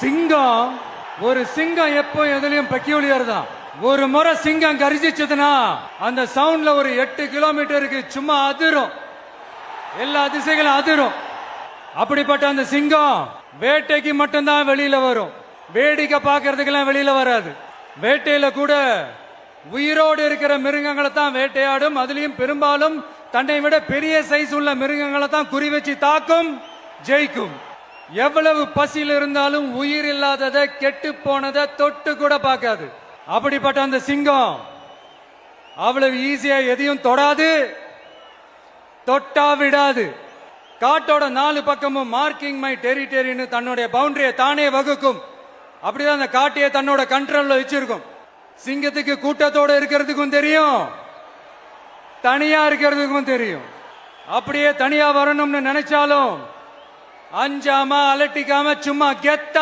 சிங்கம் ஒரு சிங்கம் எப்போ எதுலயும் பெக்யூலியர் தான் ஒரு முறை சிங்கம் கரிசிச்சதுன்னா அந்த சவுண்ட்ல ஒரு எட்டு கிலோமீட்டருக்கு சும்மா அதிரும். எல்லா திசைகளும் அதிரும். அப்படிப்பட்ட அந்த சிங்கம் வேட்டைக்கு மட்டும்தான் வெளியில வரும். வேடிக்கை பார்க்கறதுக்கெல்லாம் வெளியில வராது. வேட்டையில கூட உயிரோடு இருக்கிற மிருகங்களை தான் வேட்டையாடும். அதுலயும் பெரும்பாலும் தன்னை விட பெரிய சைஸ் உள்ள மிருகங்களை தான் குறி வச்சு தாக்கும் ஜெயிக்கும். எவ்வளவு பசியில் இருந்தாலும் உயிர் இல்லாததை கெட்டு போனதை தொட்டு கூட பார்க்காது. அப்படிப்பட்ட அந்த சிங்கம் அவ்வளவு ஈஸியா எதையும் தொடாது. தொட்டா விடாது. காட்டோட நாலு பக்கமும் மார்க்கிங் மை டெரிட்டரின்னு தன்னுடைய பவுண்டரியை தானே வகுக்கும். அப்படிதான் அந்த காட்டையை தன்னோட கண்ட்ரோல்ல வச்சிருக்கும். சிங்கத்துக்கு கூட்டத்தோட இருக்கிறதுக்கும் தெரியும். தனியா இருக்கிறதுக்கும் தெரியும். அப்படியே தனியா வரணும்னு நினைச்சாலும் அஞ்சாம அலட்டிக்காம சும்மா கெத்தா